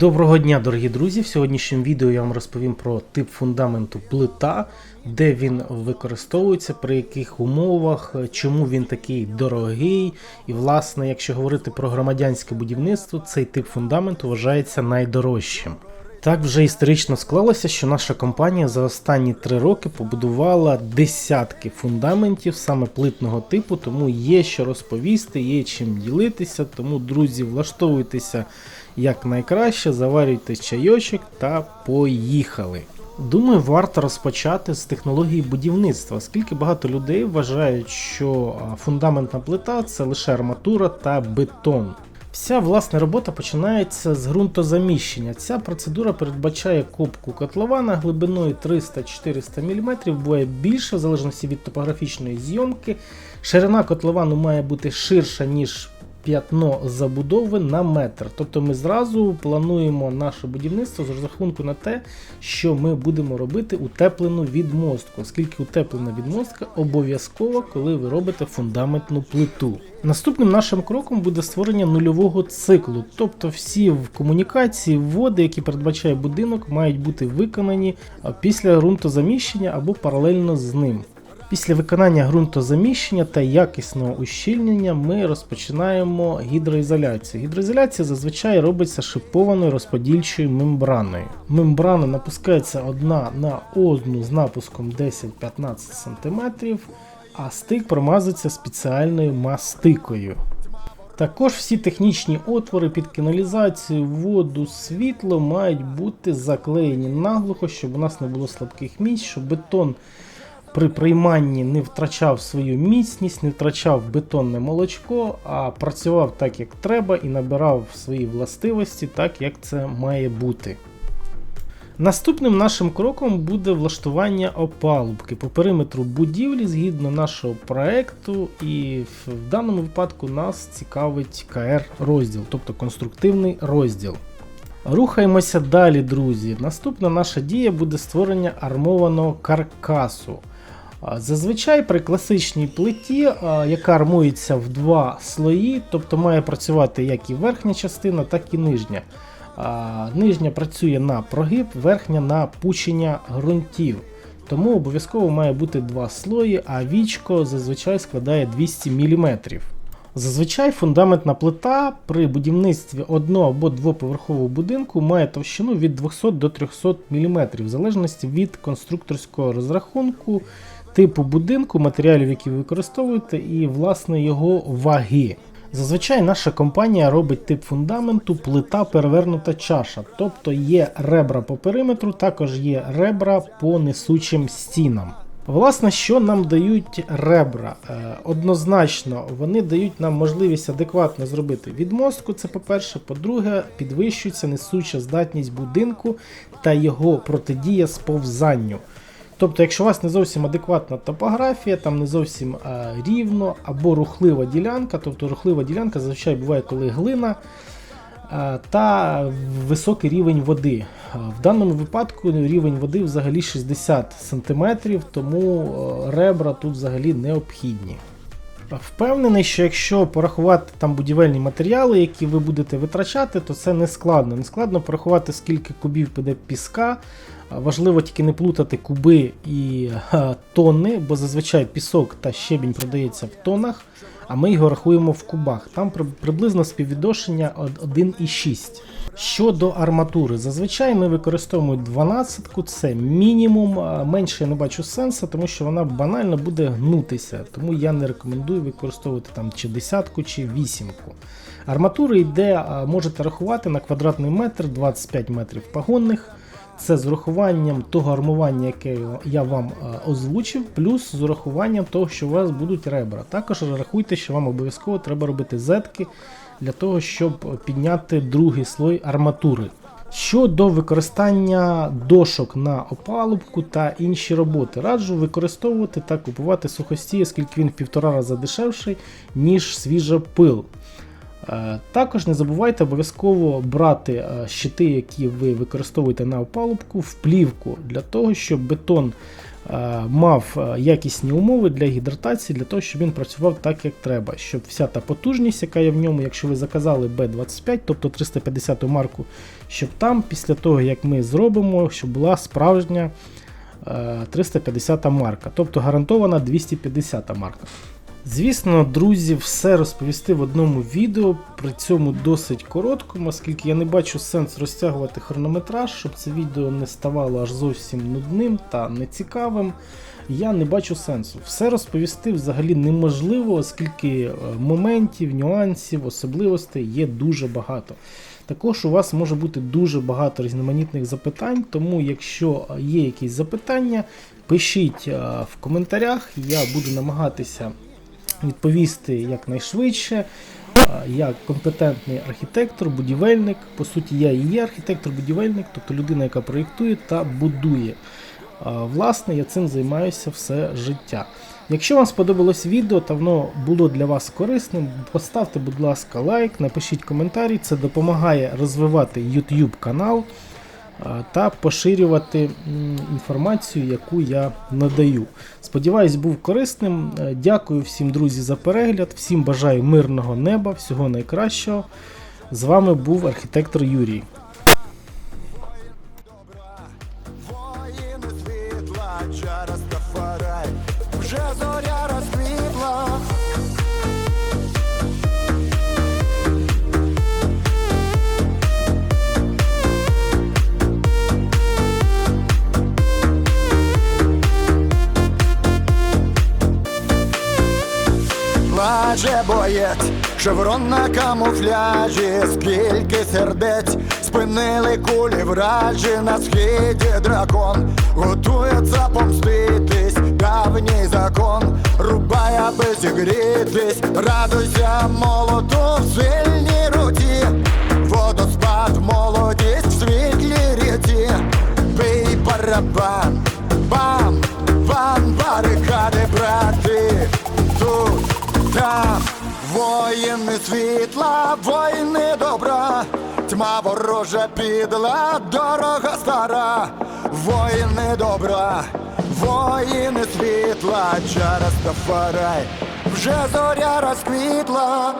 Доброго дня, дорогі друзі! В сьогоднішньому відео я вам розповім про тип фундаменту плита, де він використовується, при яких умовах, чому він такий дорогий. І, власне, якщо говорити про громадянське будівництво, цей тип фундаменту вважається найдорожчим. Так вже історично склалося, що наша компанія за останні три роки побудувала десятки фундаментів саме плитного типу, тому є що розповісти, є чим ділитися. Тому, друзі, влаштовуйтеся як найкраще, заварюйте чайочок та поїхали. Думаю, варто розпочати з технології будівництва, оскільки багато людей вважають, що фундаментна плита це лише арматура та бетон. Вся власна робота починається з ґрунтозаміщення. Ця процедура передбачає копку котлована глибиною 300-400 мм, буває більше в залежності від топографічної зйомки. Ширина котловану має бути ширша, ніж п'ятно забудови на метр. Тобто ми зразу плануємо наше будівництво з розрахунку на те, що ми будемо робити утеплену відмостку, оскільки утеплена відмостка обов'язково, коли ви робите фундаментну плиту. Наступним нашим кроком буде створення нульового циклу, тобто всі в комунікації вводи, які передбачає будинок, мають бути виконані після ґрунтозаміщення або паралельно з ним. Після виконання ґрунтозаміщення та якісного ущільнення ми розпочинаємо гідроізоляцію. Гідроізоляція зазвичай робиться шипованою розподільчою мембраною. Мембрана напускається одна на одну з напуском 10-15 см, а стик промазується спеціальною мастикою. Також всі технічні отвори під каналізацію, воду, світло мають бути заклеєні наглухо, щоб у нас не було слабких місць, щоб бетон при прийманні не втрачав свою міцність, не втрачав бетонне молочко, а працював так, як треба, і набирав свої властивості так, як це має бути. Наступним нашим кроком буде влаштування опалубки по периметру будівлі згідно нашого проекту, і в даному випадку нас цікавить КР розділ, тобто конструктивний розділ. Рухаємося далі, друзі. Наступна наша дія буде створення армованого каркасу. Зазвичай при класичній плиті, яка армується в два слої, тобто має працювати як і верхня частина, так і нижня. Нижня працює на прогиб, верхня на пучення ґрунтів. Тому обов'язково має бути два слої, а вічко зазвичай складає 200 мм. Зазвичай фундаментна плита при будівництві одного або двоповерхового будинку має товщину від 200 до 300 мм, в залежності від конструкторського розрахунку, типу будинку, матеріалів, які ви використовуєте, і власне його ваги. Зазвичай наша компанія робить тип фундаменту плита перевернута чаша, тобто є ребра по периметру, також є ребра по несучим стінам. Власне, що нам дають ребра? Е, однозначно, вони дають нам можливість адекватно зробити відмостку. Це по-перше, по-друге, підвищується несуча здатність будинку та його протидія сповзанню. Тобто, якщо у вас не зовсім адекватна топографія, там не зовсім а, рівно або рухлива ділянка, тобто рухлива ділянка зазвичай буває, коли глина а, та високий рівень води. Е, В даному випадку рівень води взагалі 60 см, тому е, ребра тут взагалі необхідні. Впевнений, що якщо порахувати там будівельні матеріали, які ви будете витрачати, то це не складно. Не складно порахувати, скільки кубів піде піска. Важливо тільки не плутати куби і тонни, бо зазвичай пісок та щебінь продається в тоннах, а ми його рахуємо в кубах. Там при- приблизно співвідношення 1,6. Щодо арматури, зазвичай ми використовуємо 12-ку, це мінімум. Менше я не бачу сенсу, тому що вона банально буде гнутися. Тому я не рекомендую використовувати там чи десятку, чи вісімку. Арматура йде, можете рахувати на квадратний метр 25 метрів пагонних. Це з урахуванням того армування, яке я вам е, озвучив, плюс з урахуванням того, що у вас будуть ребра. Також рахуйте, що вам обов'язково треба робити зетки для того, щоб підняти другий слой арматури. Щодо використання дошок на опалубку та інші роботи, раджу використовувати та купувати сухостій, оскільки він в півтора рази дешевший, ніж свіжа пил. Е, Також не забувайте обов'язково брати е, щити, які ви використовуєте на опалубку, в плівку для того, щоб бетон е, мав якісні умови для гідратації, для того, щоб він працював так, як треба. Щоб вся та потужність, яка є в ньому, якщо ви заказали B25, тобто 350 марку, щоб там, після того, як ми зробимо, щоб була справжня е, 350 марка, тобто гарантована 250 марка. Звісно, друзі, все розповісти в одному відео, при цьому досить короткому, оскільки я не бачу сенс розтягувати хронометраж, щоб це відео не ставало аж зовсім нудним та нецікавим. Я не бачу сенсу. Все розповісти взагалі неможливо, оскільки е, моментів, нюансів, особливостей є дуже багато. Також у вас може бути дуже багато різноманітних запитань, тому якщо є якісь запитання, пишіть е, в коментарях, я буду намагатися відповісти якнайшвидше. Я компетентний архітектор, будівельник. По суті, я і є архітектор-будівельник, тобто людина, яка проєктує та будує. Власне, я цим займаюся все життя. Якщо вам сподобалось відео та воно було для вас корисним, поставте, будь ласка, лайк, напишіть коментарі, це допомагає розвивати YouTube канал та поширювати інформацію, яку я надаю. Сподіваюсь, був корисним. Е, Дякую всім, друзі, за перегляд. Всім бажаю мирного неба, всього найкращого. З вами був архітектор Юрій. Боєць, шеврон на камуфляжі, скільки сердець спинили кулі вражі на схиді дракон, готується помститись, давній закон, рубай, аби зігрітись, радуйся молоту в воїни світла, воїни добра, тьма ворожа підла, дорога стара, воїни добра, воїни світла, через Тафарай, вже зоря розквітла.